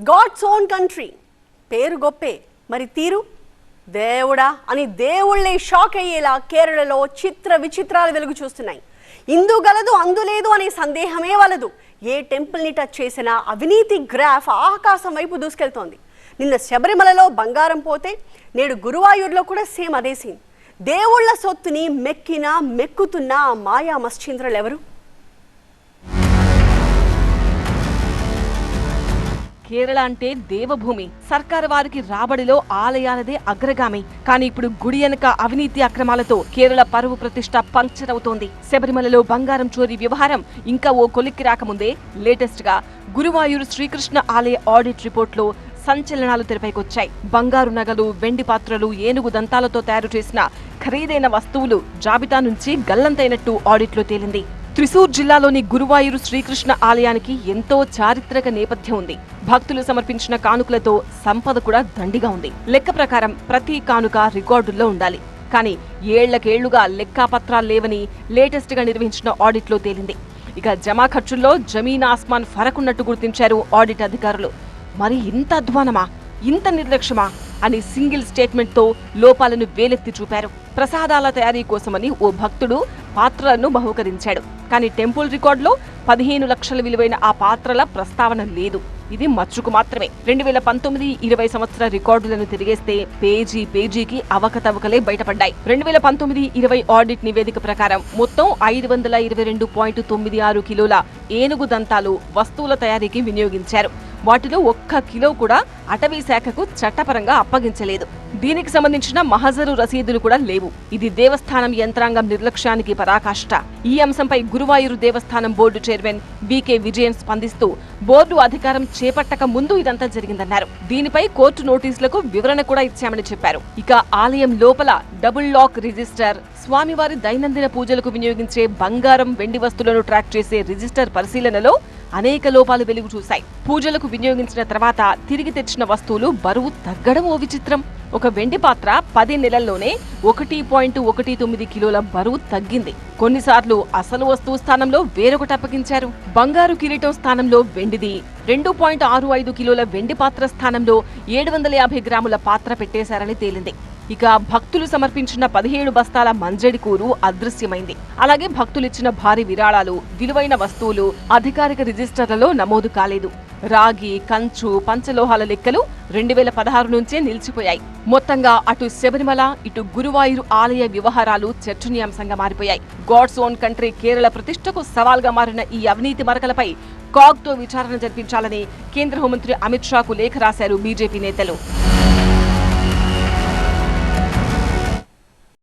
God's own country పేరు గొప్పే. మరి తీరు? దేవుడా అని దేవుళ్ళే షాక్ అయ్యేలా కేరళలో చిత్ర విచిత్రాలు వెలుగు చూస్తున్నాయి. ఇందు గలదు అందులేదు అనే సందేహమే వలదు. ఏ టెంపుల్ని టచ్ చేసినా అవినీతి గ్రాఫ్ ఆకాశం వైపు దూసుకెళ్తోంది. నిన్న శబరిమలలో బంగారం పోతే నేడు గురువాయూర్లో కూడా సేమ్ అదే సీన్. దేవుళ్ళ సొత్తుని మెక్కిన మెక్కుతున్న ఆ మాయా మశ్చంద్రులు ఎవరు కేరళ అంటే దేవభూమి. సర్కారు వారికి రాబడిలో ఆలయాలదే అగ్రగామి. కానీ ఇప్పుడు గుడి వెనక అవినీతి అక్రమాలతో కేరళ పరువు ప్రతిష్ట పంక్చర్ అవుతోంది. శబరిమలలో బంగారం చోరీ వ్యవహారం ఇంకా ఓ కొలిక్కి రాకముందే లేటెస్ట్గా గురువాయూరు శ్రీకృష్ణ ఆలయ ఆడిట్ రిపోర్ట్లో సంచలనాలు తెరపైకొచ్చాయి. బంగారు నగలు వెండి పాత్రలు ఏనుగు దంతాలతో తయారు చేసిన ఖరీదైన వస్తువులు జాబితా నుంచి గల్లంతైనట్టు ఆడిట్లో తేలింది. త్రిశూర్ జిల్లాలోని గురువాయూరు శ్రీకృష్ణ ఆలయానికి ఎంతో చారిత్రక నేపథ్యం ఉంది. భక్తులు సమర్పించిన కానుకలతో సంపద కూడా దండిగా ఉంది. లెక్క ప్రకారం ప్రతి కానుక రికార్డుల్లో ఉండాలి. కానీ ఏళ్ళకేళ్ళుగా లెక్కాపత్రాలు లేవని లేటెస్ట్గా నిర్వహించిన ఆడిట్లో తేలింది. ఇక జమా ఖర్చుల్లో జమీన్ ఆస్మాన్ ఫరకున్నట్టు గుర్తించారు ఆడిట్ అధికారులు. మరి ఇంత అధ్వానమా? ఇంత నిర్లక్ష్యమా? అని సింగిల్ స్టేట్మెంట్తో లోపాలను వేలెత్తి చూపారు. ప్రసాదాల తయారీ కోసమని ఓ భక్తుడు పాత్రలను బహుకరించాడు. కానీ టెంపుల్ రికార్డులో పదిహేను లక్షల విలువైన ఆ పాత్రల ప్రస్తావన లేదు. ఇది మచ్చుకు మాత్రమే. రెండు వేల పంతొమ్మిది ఇరవై సంవత్సర రికార్డులను తిరిగేస్తే పేజీ పేజీకి అవకతవకలే బయటపడ్డాయి. రెండు వేల పంతొమ్మిది ఇరవై ఆడిట్ నివేదిక ప్రకారం మొత్తం ఐదు వందల ఇరవై రెండు పాయింట్ తొమ్మిది ఆరు కిలోల ఏనుగు దంతాలు వస్తువుల తయారీకి వినియోగించారు. వాటిలో ఒక్క కిలో కూడా అటవీ శాఖకు చట్టపరంగా అప్పగించలేదు. దీనికి సంబంధించిన మహజరు రసీదులు కూడా లేవు. ఇది దేవస్థానం యంత్రాంగం నిర్లక్ష్యానికి పరాకాష్ట. ఈ అంశంపై గురువాయూరు దేవస్థానం బోర్డు చైర్మన్ బీకే విజయన్ స్పందిస్తూ బోర్డు అధికారం చేపట్టక ముందు ఇదంతా జరిగిందన్నారు. దీనిపై కోర్టు నోటీసులకు వివరణ కూడా ఇచ్చామని చెప్పారు. ఇక ఆలయం లోపల డబుల్ లాక్ రిజిస్టర్ స్వామివారి దైనందిన పూజలకు వినియోగించే బంగారం వెండి వస్తువులను ట్రాక్ చేసే రిజిస్టర్ పరిశీలనలో అనేక లోపాలు వెలుగు చూశాయి. పూజలకు వినియోగించిన తర్వాత తిరిగి తెచ్చిన వస్తువులు బరువు తగ్గడం ఓ విచిత్రం. ఒక వెండి పాత్ర పది నెలల్లోనే ఒకటి పాయింట్ ఒకటి తొమ్మిది కిలోల బరువు తగ్గింది. కొన్నిసార్లు అసలు వస్తువు స్థానంలో వేరొకటి అప్పగించారు. బంగారు కిరీటం స్థానంలో వెండిది రెండు పాయింట్ ఆరు ఐదు కిలోల వెండి పాత్ర స్థానంలో ఏడు వందల యాభై గ్రాముల పాత్ర పెట్టేశారని తేలింది. ఇక భక్తులు సమర్పించిన పదిహేడు బస్తాల మంజడి కూరు అదృశ్యమైంది. అలాగే భక్తులిచ్చిన భారీ విరాళాలు విలువైన వస్తువులు అధికారిక రిజిస్టర్లలో నమోదు కాలేదు. రాగి కంచు పంచలోహాల లెక్కలు రెండు వేల పదహారు నుంచే నిలిచిపోయాయి. మొత్తంగా అటు శబరిమల ఇటు గురువాయూరు ఆలయ వ్యవహారాలు చర్చనీయాంశంగా మారిపోయాయి. గాడ్స్ ఓన్ కంట్రీ కేరళ ప్రతిష్టకు సవాల్గా మారిన ఈ అవినీతి మరకలపై కాగ్తో విచారణ జరిపించాలని కేంద్ర హోంమంత్రి అమిత్ షాకు లేఖ రాశారు బీజేపీ నేతలు.